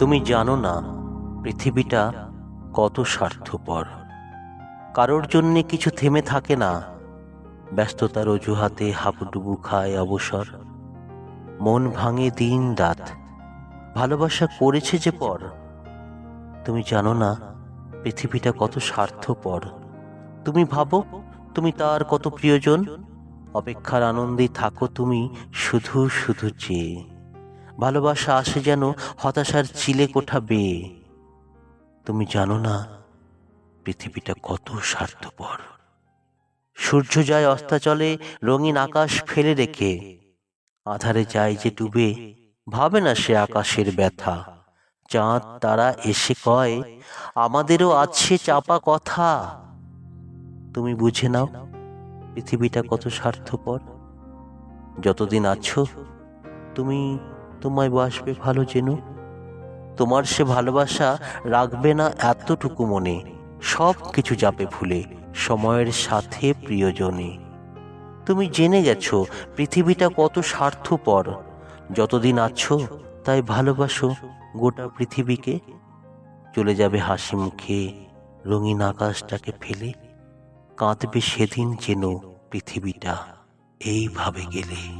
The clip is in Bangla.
তুমি জানো না, পৃথিবীটা কত স্বার্থপর। কারোর জন্যে কিছু থেমে থাকে না, ব্যস্ততার অজুহাতে হাবুডুবু খায় অবসর। মন ভাঙে দিন রাত। ভালোবাসা করেছে যে পর। তুমি জানো না, পৃথিবীটা কত স্বার্থপর। তুমি ভাবো, তুমি তার কত প্রিয়জন। অপেক্ষার আনন্দে থাকো তুমি শুধু শুধু চেয়ে। ভালোবাসা আসে যেন হতাশার চিলে কোঠা বেয়ে। তুমি জানো না, পৃথিবীটা কত স্বার্থপর। সূর্য যায় অস্তাচলে, রঙিন আকাশ ফেলে রেখে। আধারে যায় যে ডুবে, ভাবে না সে আকাশের ব্যথা। চাঁদ, তারা এসে কয়, আমাদেরও আছে চাপা কথা। তুমি বুঝে নাও, পৃথিবীটা কত স্বার্থপর। যতদিন আছো, তুমি তোমায় বাসবে ভালো যেন তোমার সে ভালোবাসা রাখবে না এতটুকু মনে। সব কিছু যাবে ভুলে, সময়ের সাথে প্রিয়জনে। তুমি জেনে গেছো, পৃথিবীটা কত স্বার্থপর। যতদিন আছো, তাই ভালোবাসো গোটা পৃথিবীকে। চলে যাবে হাসি মুখে, রঙিন আকাশটাকে ফেলে। কাঁদবে সেদিন যেন পৃথিবীটা, এইভাবে গেলে।